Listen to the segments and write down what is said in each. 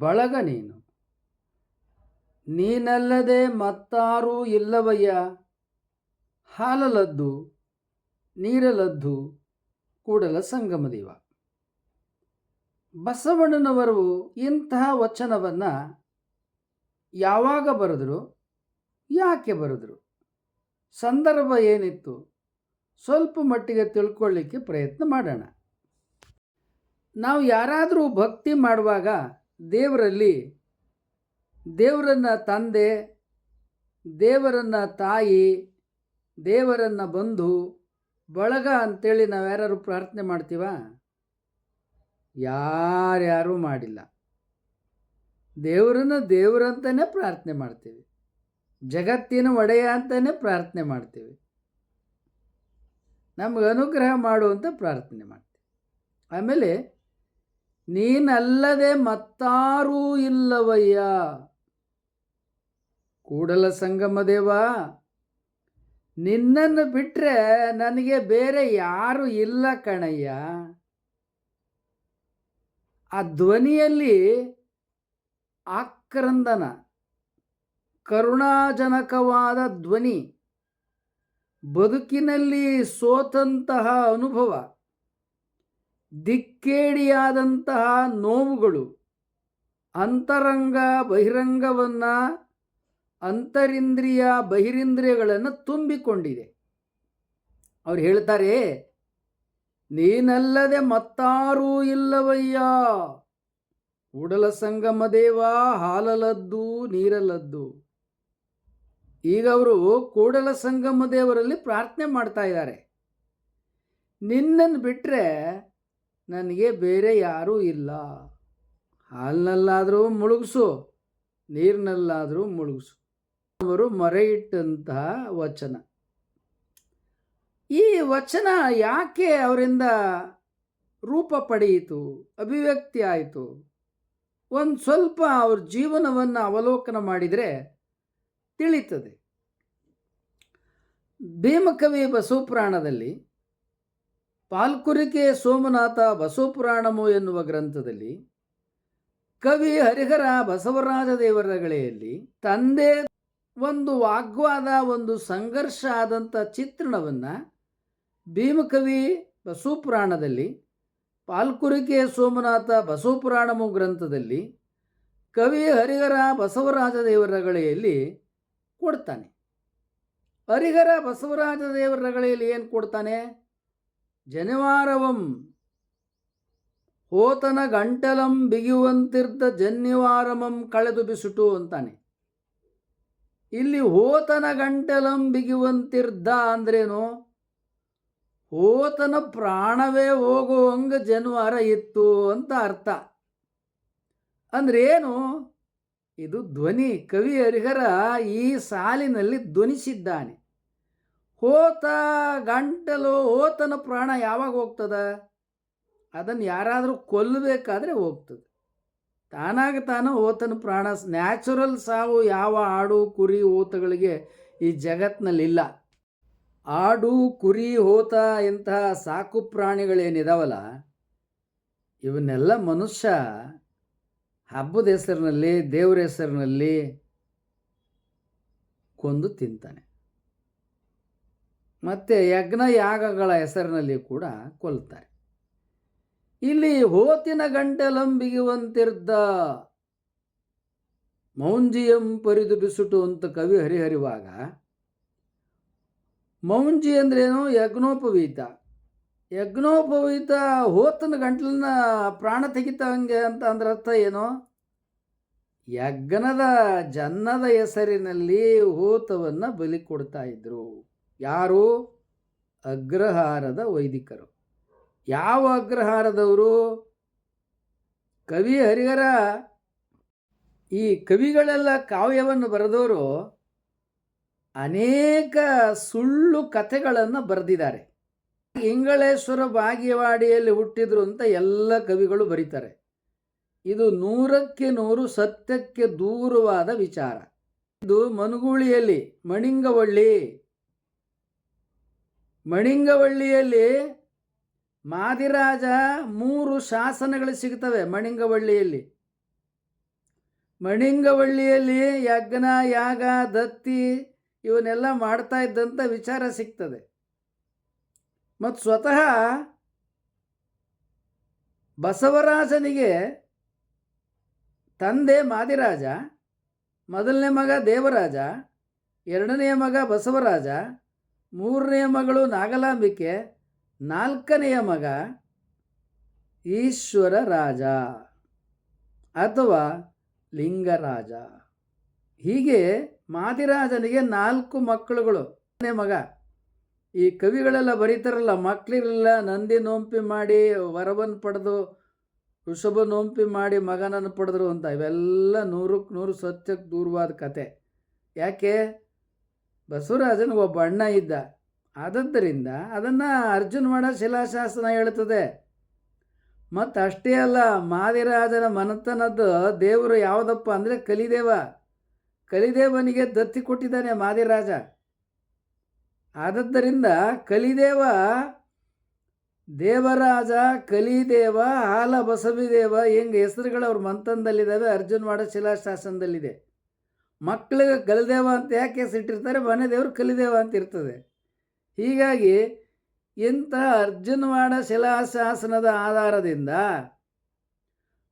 ಬಳಗ ನೀನು. ನೀನಲ್ಲದೆ ಮತ್ತಾರೂ ಇಲ್ಲವಯ್ಯ. ಹಾಲಲದ್ದು, ನೀರಲದ್ದು, ಕೂಡಲ ಸಂಗಮದೇವ ಬಸವಣ್ಣನವರು ಇಂತಹ ವಚನವನ್ನು ಯಾವಾಗ ಬರೆದ್ರು, ಯಾಕೆ ಬರೆದ್ರು? ಸಂದರ್ಭ ಏನಿತ್ತು? ಸ್ವಲ್ಪ ಮಟ್ಟಿಗೆ ತಿಳ್ಕೊಳ್ಳಿಕ್ಕೆ ಪ್ರಯತ್ನ ಮಾಡೋಣ. ನಾವು ಯಾರಾದರೂ ಭಕ್ತಿ ಮಾಡುವಾಗ ದೇವರಲ್ಲಿ ದೇವರನ್ನ ತಂದೆ, ದೇವರನ್ನ ತಾಯಿ, ದೇವರನ್ನ ಬಂಧು, ಬಳಗ ಅಂತೇಳಿ ನಾವು ಯಾರು ಪ್ರಾರ್ಥನೆ ಮಾಡ್ತೀವ? ಯಾರ್ಯಾರೂ ಮಾಡಿಲ್ಲ. ದೇವರನ್ನ ದೇವರಂತಲೇ ಪ್ರಾರ್ಥನೆ ಮಾಡ್ತೀವಿ. ಜಗತ್ತಿನ ಒಡೆಯ ಅಂತಲೇ ಪ್ರಾರ್ಥನೆ ಮಾಡ್ತೀವಿ. ನಮಗೆ ಅನುಗ್ರಹ ಮಾಡುವಂತ ಪ್ರಾರ್ಥನೆ ಮಾಡ್ತೀವಿ. ಆಮೇಲೆ ನೀನಲ್ಲದೆ ಮತ್ತಾರೂ ಇಲ್ಲವಯ್ಯ. ಕೂಡಲ ಸಂಗಮ ದೇವ, ನಿನ್ನನ್ನು ಬಿಟ್ಟರೆ ನನಗೆ ಬೇರೆ ಯಾರು ಇಲ್ಲ ಕಣಯ್ಯ. ಆ ಧ್ವನಿಯಲ್ಲಿ ಆಕ್ರಂದನ, ಕರುಣಾಜನಕವಾದ ಧ್ವನಿ, ಬದುಕಿನಲ್ಲಿ ಸೋತಂತಹ ಅನುಭವ. ದಿಕ್ಕೇಡಿಯಾದಂತಹ ನೋವುಗಳು, ಅಂತರಂಗ ಬಹಿರಂಗವನ್ನು ಅಂತರಿಂದ್ರಿಯ ಬಹಿರಿಂದ್ರಿಯಗಳನ್ನು ತುಂಬಿಕೊಂಡಿದೆ. ಅವ್ರು ಹೇಳ್ತಾರೆ, ನೀನಲ್ಲದೆ ಮತ್ತಾರೂ ಇಲ್ಲವಯ್ಯ. ಉಡಲ ಸಂಗಮ ದೇವ, ಹಾಲಲದ್ದು, ನೀರಲದ್ದು. ಈಗ ಅವರು ಕೂಡಲ ಸಂಗಮ ದೇವರಲ್ಲಿ ಪ್ರಾರ್ಥನೆ ಮಾಡ್ತಾ ಇದ್ದಾರೆ. ನಿನ್ನನ್ನು ಬಿಟ್ಟರೆ ನನಗೆ ಬೇರೆ ಯಾರೂ ಇಲ್ಲ. ಹಾಲಿನಲ್ಲಾದರೂ ಮುಳುಗಿಸು, ನೀರಿನಲ್ಲಾದರೂ ಮುಳುಗಿಸು. ಅವರು ಮೊರೆ ಇಟ್ಟಂತಹ ವಚನ. ಈ ವಚನ ಯಾಕೆ ಅವರಿಂದ ರೂಪ ಪಡೆಯಿತು, ಅಭಿವ್ಯಕ್ತಿ ಆಯಿತು? ಒಂದು ಸ್ವಲ್ಪ ಅವ್ರ ಜೀವನವನ್ನು ಅವಲೋಕನ ಮಾಡಿದರೆ ತಿಳಿತದೆ. ಭೀಮಕವಿ ಬಸವಪುರಾಣದಲ್ಲಿ ಪಾಲ್ಕುರಿಕೆ ಸೋಮನಾಥ ಬಸವಪುರಾಣಮು ಎನ್ನುವ ಗ್ರಂಥದಲ್ಲಿ ಕವಿ ಹರಿಹರ ಬಸವರಾಜ ದೇವರಗಳೆಯಲ್ಲಿ ತಂದೆ ಒಂದು ವಾಗ್ವಾದ, ಒಂದು ಸಂಘರ್ಷ ಆದಂಥ ಚಿತ್ರಣವನ್ನು ಭೀಮಕವಿ ಬಸವಪುರಾಣದಲ್ಲಿ, ಪಾಲ್ಕುರಿಕೆ ಸೋಮನಾಥ ಬಸವಪುರಾಣಮು ಗ್ರಂಥದಲ್ಲಿ ಕವಿ ಹರಿಹರ ಬಸವರಾಜ ದೇವರಗಳೆಯಲ್ಲಿ ಕೊಡ್ತಾನೆ. ಹರಿಹರ ಬಸವರಾಜ ದೇವರಗಳೆಯಲ್ಲಿ ಏನು ಕೊಡ್ತಾನೆ? ಜನಿವಾರವಂ ಹೋತನ ಗಂಟಲಂ ಬಿಗಿಯುವಂತಿರ್ದ ಜನ್ಯವಾರಮಂ ಕಳೆದು ಬಿಸುಟು ಅಂತಾನೆ. ಇಲ್ಲಿ ಹೋತನ ಗಂಟಲಂ ಬಿಗಿಯುವಂತಿರ್ದ ಅಂದ್ರೇನು? ಹೋತನ ಪ್ರಾಣವೇ ಹೋಗುವಂಗ ಜನಿವಾರ ಇತ್ತು ಅಂತ ಅರ್ಥ. ಅಂದ್ರೇನು? ಇದು ಧ್ವನಿ, ಕವಿ ಹರಿಹರ ಈ ಸಾಲಿನಲ್ಲಿ ಧ್ವನಿಸಿದ್ದಾನೆ. ಹೋತ ಗಂಟಲು ಹೋತನ ಪ್ರಾಣ ಯಾವಾಗ ಹೋಗ್ತದ? ಅದನ್ನು ಯಾರಾದರೂ ಕೊಲ್ಲಬೇಕಾದ್ರೆ ಹೋಗ್ತದೆ. ತಾನಾಗ ತಾನು ಹೋತನ ಪ್ರಾಣ, ನ್ಯಾಚುರಲ್ ಸಾವು ಯಾವ ಆಡು, ಕುರಿ, ಹೋತಗಳಿಗೆ ಈ ಜಗತ್ತಿನಲ್ಲಿಲ್ಲ ಆಡು, ಕುರಿ, ಹೋತ ಇಂತಹ ಸಾಕು ಪ್ರಾಣಿಗಳೇನಿದಾವಲ್ಲ, ಇವನ್ನೆಲ್ಲ ಮನುಷ್ಯ ಹಬ್ಬದ ಹೆಸರಿನಲ್ಲಿ, ದೇವರ ಹೆಸರಿನಲ್ಲಿ ಕೊಂದು ತಿಂತಾನೆ. ಮತ್ತು ಯಜ್ಞ ಯಾಗಗಳ ಹೆಸರಿನಲ್ಲಿ ಕೂಡ ಕೊಲ್ತಾರೆ. ಇಲ್ಲಿ ಹೋತಿನ ಗಂಟೆಲಂಬಿಗಿವಂತಿರ್ದ ಮೌಂಜಿಯಂ ಪರಿದು ಬಿಸುಟು ಅಂತ ಕವಿ ಹರಿಹರಿವಾಗ, ಮೌಂಜಿ ಅಂದ್ರೇನು? ಯಜ್ಞೋಪವೀತ. ಯಜ್ಞೋಪವೀತ ಹೋತನ ಗಂಟ್ಲನ್ನ ಪ್ರಾಣ ತೆಗಿತಂಗೆ ಅಂತ ಅಂದ್ರೆ ಅರ್ಥ ಏನು? ಯಜ್ಞದ ಜನ್ನದ ಹೆಸರಿನಲ್ಲಿ ಹೋತವನ್ನು ಬಲಿ ಕೊಡ್ತಾ ಇದ್ರು. ಯಾರು? ಅಗ್ರಹಾರದ ವೈದಿಕರು. ಯಾವ ಅಗ್ರಹಾರದವರು? ಕವಿ ಹರಿಹರ. ಈ ಕವಿಗಳೆಲ್ಲ ಕಾವ್ಯವನ್ನು ಬರೆದವರು ಅನೇಕ ಸುಳ್ಳು ಕಥೆಗಳನ್ನು ಬರೆದಿದ್ದಾರೆ. ಇಂಗಳೇಶ್ವರ ಬಾಗೇವಾಡಿಯಲ್ಲಿ ಹುಟ್ಟಿದ್ರು ಅಂತ ಎಲ್ಲ ಕವಿಗಳು ಬರೀತಾರೆ. ಇದು ನೂರಕ್ಕೆ ನೂರು ಸತ್ಯಕ್ಕೆ ದೂರವಾದ ವಿಚಾರ. ಇದು ಮನುಗೂಳಿಯಲ್ಲಿ ಮಣಿಂಗವಳ್ಳಿ. ಮಣಿಂಗವಳ್ಳಿಯಲ್ಲಿ ಮಾದಿರಾಜ ಮೂರು ಶಾಸನಗಳು ಸಿಗ್ತವೆ ಮಣಿಂಗವಳ್ಳಿಯಲ್ಲಿ. ಮಣಿಂಗವಳ್ಳಿಯಲ್ಲಿ ಯಜ್ಞ, ಯಾಗ, ದತ್ತಿ ಇವನ್ನೆಲ್ಲ ಮಾಡ್ತಾ ಇದ್ದಂಥ ವಿಚಾರ ಸಿಗ್ತದೆ. ಮತ್ತು ಸ್ವತಃ ಬಸವರಾಜನಿಗೆ ತಂದೆ ಮಾದಿರಾಜ, ಮೊದಲನೇ ಮಗ ದೇವರಾಜ, ಎರಡನೆಯ ಮಗ ಬಸವರಾಜ ಮೂರನೆಯ ಮಗಳು ನಾಗಲಾಂಬಿಕೆ, ನಾಲ್ಕನೆಯ ಮಗ ಈಶ್ವರ ರಾಜ ಅಥವಾ ಲಿಂಗರಾಜ. ಹೀಗೆ ಮಾದಿರಾಜನಿಗೆ ನಾಲ್ಕು ಮಕ್ಕಳುಗಳು. ಮಗ. ಈ ಕವಿಗಳೆಲ್ಲ ಬರೀತಾರಲ್ಲ ಮಕ್ಕಳಿರಲಿಲ್ಲ ನಂದಿ ನೋಂಪಿ ಮಾಡಿ, ವರವನ್ನು ಪಡೆದು, ಋಷಭ ನೋಂಪಿ ಮಾಡಿ ಮಗನನ್ನು ಪಡೆದ್ರು ಅಂತ. ಇವೆಲ್ಲ ನೂರಕ್ಕೆ ನೂರು ಸತ್ಯಕ್ಕೆ ದೂರವಾದ ಕತೆ. ಯಾಕೆ? ಬಸವರಾಜನಿಗೆ ಒಬ್ಬ ಅಣ್ಣ ಇದ್ದ. ಆದದ್ದರಿಂದ ಅದನ್ನು ಅರ್ಜುನ್ ಮಾಡ ಶಿಲಾಶಾಸನ ಹೇಳ್ತದೆ ಮತ್ತು ಅಷ್ಟೇ ಅಲ್ಲ, ಮಾದಿರಾಜನ ಮನತನದ್ದು ದೇವರು ಯಾವುದಪ್ಪ ಅಂದರೆ ಕಲಿದೇವ. ಕಲಿದೇವನಿಗೆ ದತ್ತಿ ಕೊಟ್ಟಿದ್ದಾನೆ ಮಾದಿರಾಜ. ಆದದ್ದರಿಂದ ಕಲಿದೇವ, ದೇವರಾಜ, ಕಲಿದೇವ, ಹಾಲ ಬಸವಿದೇವ, ಹೆಂಗೆ ಹೆಸರುಗಳು ಅವ್ರ ಮಂತನದಲ್ಲಿದ್ದಾವೆ ಅರ್ಜುನ್ ಮಾಡ ಶಿಲಾಶಾಸನದಲ್ಲಿದೆ. ಮಕ್ಕಳಿಗೆ ಕಲಿದೇವ ಅಂತ ಯಾಕೆ ಹೆಸರಿಟ್ಟಿರ್ತಾರೆ ಮನೆ ದೇವರು ಕಲಿದೇವ ಅಂತ ಇರ್ತದೆ. ಹೀಗಾಗಿ ಇಂಥ ಅರ್ಜುನವಾಡ ಶಿಲಾಶಾಸನದ ಆಧಾರದಿಂದ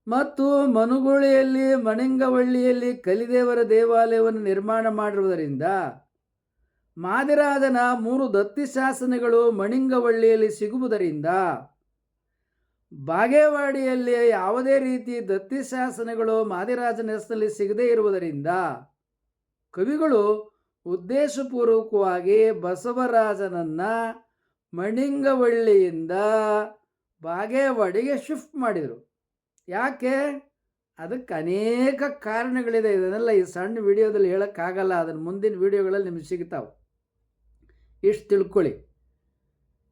ಮತ್ತು ಮನುಗುಳಿಯಲ್ಲಿ, ಮಣಿಂಗವಳ್ಳಿಯಲ್ಲಿ ಕಲಿದೇವರ ದೇವಾಲಯವನ್ನು ನಿರ್ಮಾಣ ಮಾಡಿರುವುದರಿಂದ ಮಾದಿರಾಜನ ಮೂರು ದತ್ತಿ ಶಾಸನಗಳು ಮಣಿಂಗವಳ್ಳಿಯಲ್ಲಿ ಸಿಗುವುದರಿಂದ ಬಾಗೇವಾಡಿಯಲ್ಲಿ ಯಾವುದೇ ರೀತಿ ದತ್ತಿ ಶಾಸನಗಳು ಮಾದಿರಾಜನ ಹೆಸರಲ್ಲಿ ಸಿಗದೇ ಇರುವುದರಿಂದ ಕವಿಗಳು ಉದ್ದೇಶಪೂರ್ವಕವಾಗಿ ಬಸವರಾಜನನ್ನ ಮಣಿಂಗವಳ್ಳಿಯಿಂದ ಬಾಗೇವಾಡಿಗೆ ಶಿಫ್ಟ್ ಮಾಡಿದರು. ಯಾಕೆ? ಅದಕ್ಕೆ ಅನೇಕ ಕಾರಣಗಳಿದೆ. ಇದನ್ನೆಲ್ಲ ಈ ಸಣ್ಣ ವಿಡಿಯೋದಲ್ಲಿ ಹೇಳೋಕ್ಕಾಗಲ್ಲ. ಅದನ್ನು ಮುಂದಿನ ವಿಡಿಯೋಗಳಲ್ಲಿ ನಿಮಗೆ ಸಿಗ್ತಾವೆ. ಇಷ್ಟು ತಿಳ್ಕೊಳ್ಳಿ.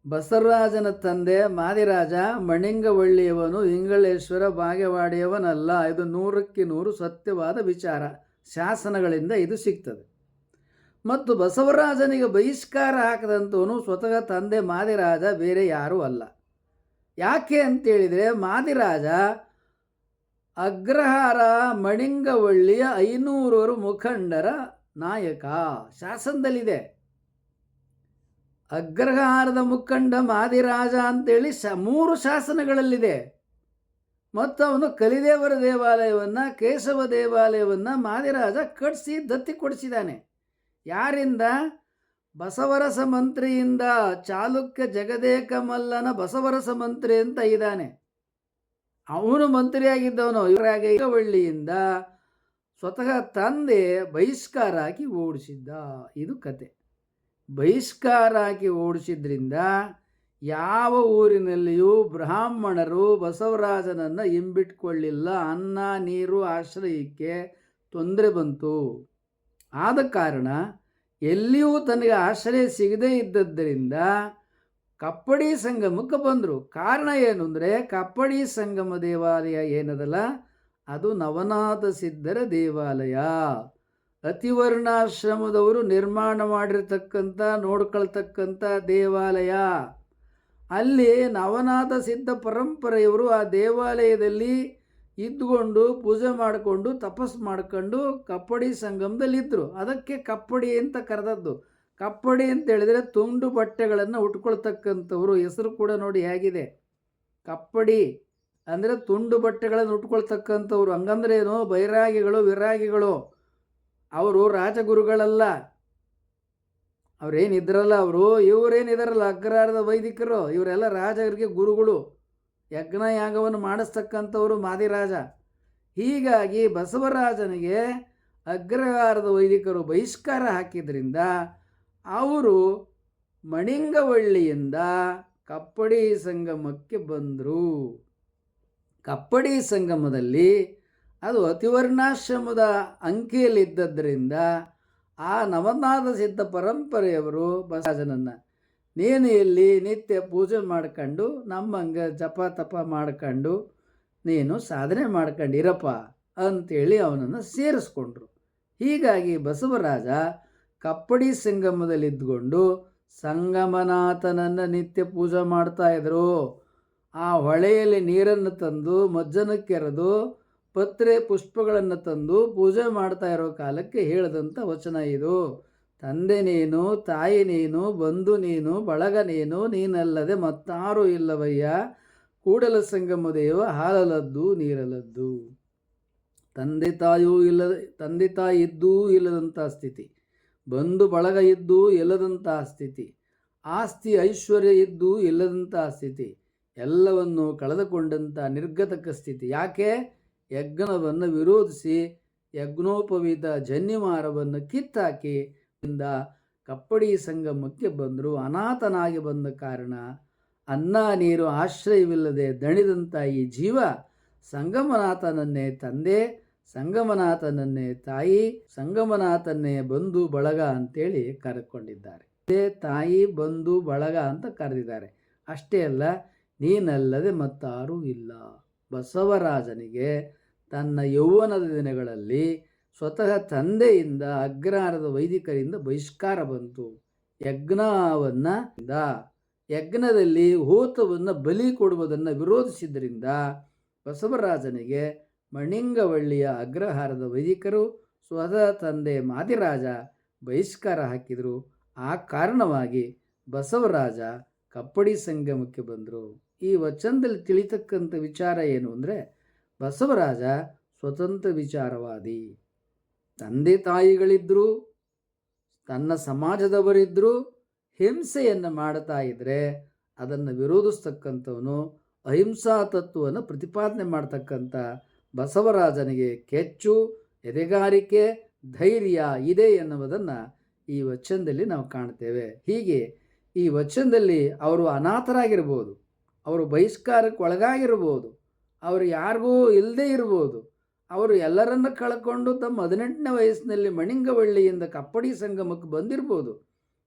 ಬಸವರಾಜನ ತಂದೆ ಮಾದಿರಾಜ ಮಣಿಂಗವಳ್ಳಿಯವನು ಇಂಗಳೇಶ್ವರ ಬಾಗೇವಾಡಿಯವನಲ್ಲ. ಇದು ನೂರಕ್ಕೆ ನೂರು ಸತ್ಯವಾದ ವಿಚಾರ. ಶಾಸನಗಳಿಂದ ಇದು ಸಿಗ್ತದೆ. ಮತ್ತು ಬಸವರಾಜನಿಗೆ ಬಹಿಷ್ಕಾರ ಹಾಕದಂಥವನು ಸ್ವತಃ ತಂದೆ ಮಾದಿರಾಜ ಬೇರೆ ಯಾರೂ ಅಲ್ಲ. ಯಾಕೆ ಅಂತೇಳಿದರೆ ಮಾದಿರಾಜ ಅಗ್ರಹಾರ ಮಣಿಂಗವಳ್ಳಿಯ ಐನೂರರು ಮುಖಂಡರ ನಾಯಕ, ಶಾಸನದಲ್ಲಿದೆ. ಅಗ್ರಹಾರದ ಮುಖಂಡ ಮಾದಿರಾಜ ಅಂತೇಳಿ ಶ ಮೂರು ಶಾಸನಗಳಲ್ಲಿದೆ. ಮತ್ತು ಅವನು ಕಲಿದೇವರ ದೇವಾಲಯವನ್ನು, ಕೇಶವ ದೇವಾಲಯವನ್ನು ಮಾದಿರಾಜ ಕಟ್ಸಿ ದತ್ತಿ ಕೊಡಿಸಿದ್ದಾನೆ. ಯಾರಿಂದ? ಬಸವರಸ ಮಂತ್ರಿಯಿಂದ ಚಾಲುಕ್ಯ ಜಗದೇಕ ಮಲ್ಲನ ಬಸವರಸ ಮಂತ್ರಿ ಅಂತ ಇದ್ದಾನೆ. ಅವನು ಮಂತ್ರಿಯಾಗಿದ್ದವನು. ಇವರಾಗಿವಳ್ಳಿಯಿಂದ ಸ್ವತಃ ತಂದೆ ಬಹಿಷ್ಕಾರ ಹಾಕಿ ಓಡಿಸಿದ್ದ. ಇದು ಕತೆ. ಬಹಿಷ್ಕಾರ ಹಾಕಿ ಓಡಿಸಿದ್ರಿಂದ ಯಾವ ಊರಿನಲ್ಲಿಯೂ ಬ್ರಾಹ್ಮಣರು ಬಸವರಾಜನನ್ನು ಹಿಂಬಿಟ್ಕೊಳ್ಳಿಲ್ಲ. ಅನ್ನ, ನೀರು, ಆಶ್ರಯಕ್ಕೆ ತೊಂದರೆ ಬಂತು. ಆದ ಕಾರಣ ಎಲ್ಲಿಯೂ ತನಗೆ ಆಶ್ರಯ ಸಿಗದೇ ಇದ್ದದ್ದರಿಂದ ಕಪ್ಪಡಿ ಸಂಗಮಕ್ಕೆ ಬಂದರು. ಕಾರಣ ಏನು ಅಂದರೆ ಕಪ್ಪಡಿ ಸಂಗಮ ದೇವಾಲಯ ಏನದಲ್ಲ? ಅದು ನವನಾಥ ಸಿದ್ಧರ ದೇವಾಲಯ. ಅತಿವರ್ಣಾಶ್ರಮದವರು ನಿರ್ಮಾಣ ಮಾಡಿರ್ತಕ್ಕಂಥ, ನೋಡ್ಕೊಳ್ತಕ್ಕಂಥ ದೇವಾಲಯ. ಅಲ್ಲಿ ನವನಾಥ ಸಿದ್ಧ ಪರಂಪರೆಯವರು ಆ ದೇವಾಲಯದಲ್ಲಿ ಇದ್ದುಕೊಂಡು ಪೂಜೆ ಮಾಡಿಕೊಂಡು ತಪಸ್ಸು ಮಾಡ್ಕೊಂಡು ಕಪ್ಪಡಿ ಸಂಗಮದಲ್ಲಿದ್ದರು ಅದಕ್ಕೆ ಕಪ್ಪಡಿ ಅಂತ ಕರೆದದ್ದು. ಕಪ್ಪಡಿ ಅಂತ ಹೇಳಿದರೆ ತುಂಡು ಬಟ್ಟೆಗಳನ್ನು ಉಟ್ಕೊಳ್ತಕ್ಕಂಥವ್ರು. ಹೆಸರು ಕೂಡ ನೋಡಿ ಹೇಗಿದೆ. ಕಪ್ಪಡಿ ಅಂದರೆ ತುಂಡು ಬಟ್ಟೆಗಳನ್ನು ಉಟ್ಕೊಳ್ತಕ್ಕಂಥವ್ರು. ಹಂಗಂದ್ರೇನು? ಬೈರಾಗಿಗಳು, ವಿರಾಗಿಗಳು. ಅವರು ರಾಜಗುರುಗಳಲ್ಲ. ಅವ್ರೇನಿದ್ರಲ್ಲ ಅವರು? ಇವರೇನಿದಾರಲ್ಲ ಅಗ್ರಹಾರದ ವೈದಿಕರು? ಇವರೆಲ್ಲ ರಾಜರಿಗೆ ಗುರುಗಳು. ಯಜ್ಞ ಯಾಗವನ್ನು ಮಾಡಿಸ್ತಕ್ಕಂಥವರು ಮಾದಿರಾಜ ಹೀಗಾಗಿ ಬಸವರಾಜನಿಗೆ ಅಗ್ರಹಾರದ ವೈದಿಕರು ಬಹಿಷ್ಕಾರ ಹಾಕಿದ್ರಿಂದ ಅವರು ಮಣಿಂಗವಳ್ಳಿಯಿಂದ ಕಪ್ಪಡಿ ಸಂಗಮಕ್ಕೆ ಬಂದರು. ಕಪ್ಪಡಿ ಸಂಗಮದಲ್ಲಿ ಅದು ಅತಿವರ್ಣಾಶ್ರಮದ ಅಂಕಿಯಲ್ಲಿದ್ದದ್ದರಿಂದ ಆ ನವನಾದ ಸಿದ್ಧ ಪರಂಪರೆಯವರು ಬಸವರಾಜನನ್ನು, ನೀನು ಇಲ್ಲಿ ನಿತ್ಯ ಪೂಜೆ ಮಾಡ್ಕೊಂಡು, ನಮ್ಮಂಗೆ ಜಪ ತಪ ಮಾಡ್ಕೊಂಡು, ನೀನು ಸಾಧನೆ ಮಾಡ್ಕೊಂಡಿರಪ್ಪ ಅಂಥೇಳಿ ಅವನನ್ನು ಸೇರಿಸ್ಕೊಂಡ್ರು. ಹೀಗಾಗಿ ಬಸವರಾಜ ಕಪ್ಪಡಿ ಸಂಗಮದಲ್ಲಿದ್ದುಕೊಂಡು ಸಂಗಮನಾಥನನ್ನು ನಿತ್ಯ ಪೂಜೆ ಮಾಡ್ತಾಯಿದ್ರು ಆ ಹೊಳೆಯಲ್ಲಿ ನೀರನ್ನು ತಂದು ಮಜ್ಜನಕ್ಕೆರೆದು ಪತ್ರೆ ಪುಷ್ಪಗಳನ್ನು ತಂದು ಪೂಜೆ ಮಾಡ್ತಾ ಇರೋ ಕಾಲಕ್ಕೆ ಹೇಳಿದಂಥ ವಚನ ಇದು. ತಂದೆ ನೀನು, ತಾಯಿ ನೀನು, ಬಂಧು ನೀನು, ಬಳಗ ನೀನು, ನೀನಲ್ಲದೆ ಮತ್ತಾರೂ ಇಲ್ಲವಯ್ಯ. ಕೂಡಲ ಸಂಗಮ ದೇವ ಹಾಲಲದ್ದು ನೀರಲದ್ದು. ತಂದೆ ತಾಯೂ ಇಲ್ಲದ ತಂದೆ ತಾಯಿ ಇದ್ದೂ ಇಲ್ಲದಂಥ ಸ್ಥಿತಿ. ಬಂಧು ಬಳಗ ಇದ್ದೂ ಇಲ್ಲದಂಥ ಸ್ಥಿತಿ. ಆಸ್ತಿ ಐಶ್ವರ್ಯ ಇದ್ದೂ ಇಲ್ಲದಂಥ ಸ್ಥಿತಿ. ಎಲ್ಲವನ್ನು ಕಳೆದುಕೊಂಡಂಥ ನಿರ್ಗತಕ ಸ್ಥಿತಿ. ಯಾಕೆ? ಯಜ್ಞವನ್ನು ವಿರೋಧಿಸಿ ಯಜ್ಞೋಪವೀತ ಜನ್ಯಮಾರವನ್ನು ಕಿತ್ತಾಕಿ ಇಂದ ಕಪ್ಪಡಿ ಸಂಗಮಕ್ಕೆ ಬಂದರು. ಅನಾಥನಾಗಿ ಬಂದ ಕಾರಣ ಅನ್ನ ನೀರು ಆಶ್ರಯವಿಲ್ಲದೆ ದಣಿದಂಥ ಈ ಜೀವ ಸಂಗಮನಾಥನನ್ನೇ ತಂದೆ, ಸಂಗಮನಾಥನನ್ನೇ ತಾಯಿ, ಸಂಗಮನಾಥನ್ನೇ ಬಂಧು, ಬಳಗ ಅಂತೇಳಿ ಕರೆಕೊಂಡಿದ್ದಾರೆ ಅದೇ ತಾಯಿ, ಬಂಧು, ಬಳಗ ಅಂತ ಕರೆದಿದ್ದಾರೆ. ಅಷ್ಟೇ ಅಲ್ಲ, ನೀನಲ್ಲದೆ ಮತ್ತಾರೂ ಇಲ್ಲ. ಬಸವರಾಜನಿಗೆ ತನ್ನ ಯೌವನದ ದಿನಗಳಲ್ಲಿ ಸ್ವತಃ ತಂದೆಯಿಂದ ಅಗ್ರಹಾರದ ವೈದಿಕರಿಂದ ಬಹಿಷ್ಕಾರ ಬಂತು. ಯಜ್ಞವನ್ನು ಯಜ್ಞದಲ್ಲಿ ಹೂತವನ್ನು ಬಲಿ ಕೊಡುವುದನ್ನು ವಿರೋಧಿಸಿದ್ದರಿಂದ ಬಸವರಾಜನಿಗೆ ಮಣಿಂಗವಳ್ಳಿಯ ಅಗ್ರಹಾರದ ವೈದಿಕರು ಸ್ವತಃ ತಂದೆ ಮಾದಿರಾಜ ಬಹಿಷ್ಕಾರ ಹಾಕಿದರು. ಆ ಕಾರಣವಾಗಿ ಬಸವರಾಜ ಕಪ್ಪಡಿ ಸಂಗಮಕ್ಕೆ ಬಂದರು. ಈ ವಚನದಲ್ಲಿ ತಿಳಿತಕ್ಕಂಥ ವಿಚಾರ ಏನು ಅಂದರೆ, ಬಸವರಾಜ ಸ್ವತಂತ್ರ ವಿಚಾರವಾದಿ. ತಂದೆ ತಾಯಿಗಳಿದ್ದರು ತನ್ನ ಸಮಾಜದವರಿದ್ದರು ಹಿಂಸೆಯನ್ನು ಮಾಡ್ತಾ ಇದ್ದರೆ ಅದನ್ನು ವಿರೋಧಿಸ್ತಕ್ಕಂಥವನು ಅಹಿಂಸಾ ತತ್ವವನ್ನು ಪ್ರತಿಪಾದನೆ ಮಾಡ್ತಕ್ಕಂಥ ಬಸವರಾಜನಿಗೆ ಕೆಚ್ಚು, ಎದೆಗಾರಿಕೆ, ಧೈರ್ಯ ಇದೆ ಎನ್ನುವುದನ್ನು ಈ ವಚನದಲ್ಲಿ ನಾವು ಕಾಣ್ತೇವೆ. ಹೀಗೆ ಈ ವಚನದಲ್ಲಿ ಅವರು ಅನಾಥರಾಗಿರ್ಬೋದು. ಅವರು ಬಹಿಷ್ಕಾರಕ್ಕೆ ಒಳಗಾಗಿರ್ಬೋದು, ಅವರು ಯಾರಿಗೂ ಇಲ್ಲದೇ ಇರ್ಬೋದು, ಅವರು ಎಲ್ಲರನ್ನು ಕಳ್ಕೊಂಡು ತಮ್ಮ ಹದಿನೆಂಟನೇ ವಯಸ್ಸಿನಲ್ಲಿ ಮಣಿಂಗವಳ್ಳಿಯಿಂದ ಕಪ್ಪಡಿ ಸಂಗಮಕ್ಕೆ ಬಂದಿರ್ಬೋದು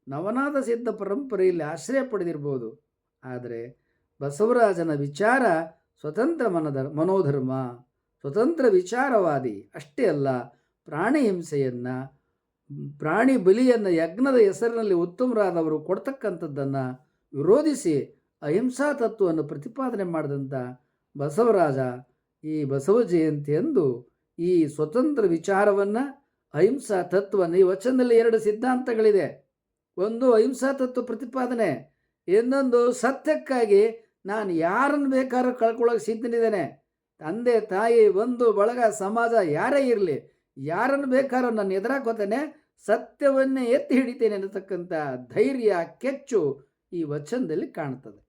ನವನಾದ ಸಿದ್ಧ ಪರಂಪರೆಯಲ್ಲಿ ಆಶ್ರಯ ಪಡೆದಿರ್ಬೋದು. ಆದರೆ ಬಸವರಾಜನ ವಿಚಾರ ಸ್ವತಂತ್ರ ಮನದ, ಮನೋಧರ್ಮ, ಸ್ವತಂತ್ರ ವಿಚಾರವಾದಿ ಅಷ್ಟೇ ಅಲ್ಲ, ಪ್ರಾಣಿ ಹಿಂಸೆಯನ್ನು, ಪ್ರಾಣಿ ಬಲಿಯನ್ನು ಯಜ್ಞದ ಹೆಸರಿನಲ್ಲಿ ಉತ್ತಮರಾದವರು ಕೊಡ್ತಕ್ಕಂಥದ್ದನ್ನು ವಿರೋಧಿಸಿ ಅಹಿಂಸಾ ತತ್ವವನ್ನು ಪ್ರತಿಪಾದನೆ ಮಾಡಿದಂಥ ಬಸವರಾಜ ಈ ಬಸವ ಜಯಂತಿಯಂದು ಈ ಸ್ವತಂತ್ರ ವಿಚಾರವನ್ನು ಅಹಿಂಸಾ ತತ್ವವನ್ನು ಈ ವಚನದಲ್ಲಿ ಎರಡು ಸಿದ್ಧಾಂತಗಳಿದೆ. ಒಂದು ಅಹಿಂಸಾ ತತ್ವ ಪ್ರತಿಪಾದನೆ, ಇನ್ನೊಂದು ಸತ್ಯಕ್ಕಾಗಿ ನಾನು ಯಾರನ್ನು ಬೇಕಾದ್ರೂ ಕಳ್ಕೊಳ್ಳೋಕೆ ಸಿದ್ಧನಿದ್ದೇನೆ. ತಂದೆ, ತಾಯಿ ಒಂದು ಬಳಗ, ಸಮಾಜ ಯಾರೇ ಇರಲಿ, ಯಾರನ್ನು ಬೇಕಾದ್ರೂ ನಾನು ಎದುರಾಕೋತೇನೆ, ಸತ್ಯವನ್ನೇ ಎತ್ತಿ ಹಿಡಿತೇನೆ ಅನ್ನತಕ್ಕಂಥ ಧೈರ್ಯ, ಕೆಚ್ಚು ಈ ವಚನದಲ್ಲಿ ಕಾಣ್ತದೆ.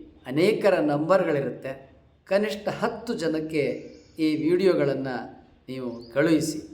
ಅನೇಕರ ನಂಬರ್ಗಳಿರುತ್ತೆ. ಕನಿಷ್ಠ ಹತ್ತು ಜನಕ್ಕೆ ಈ ವಿಡಿಯೋಗಳನ್ನು ನೀವು ಕಳುಹಿಸಿ.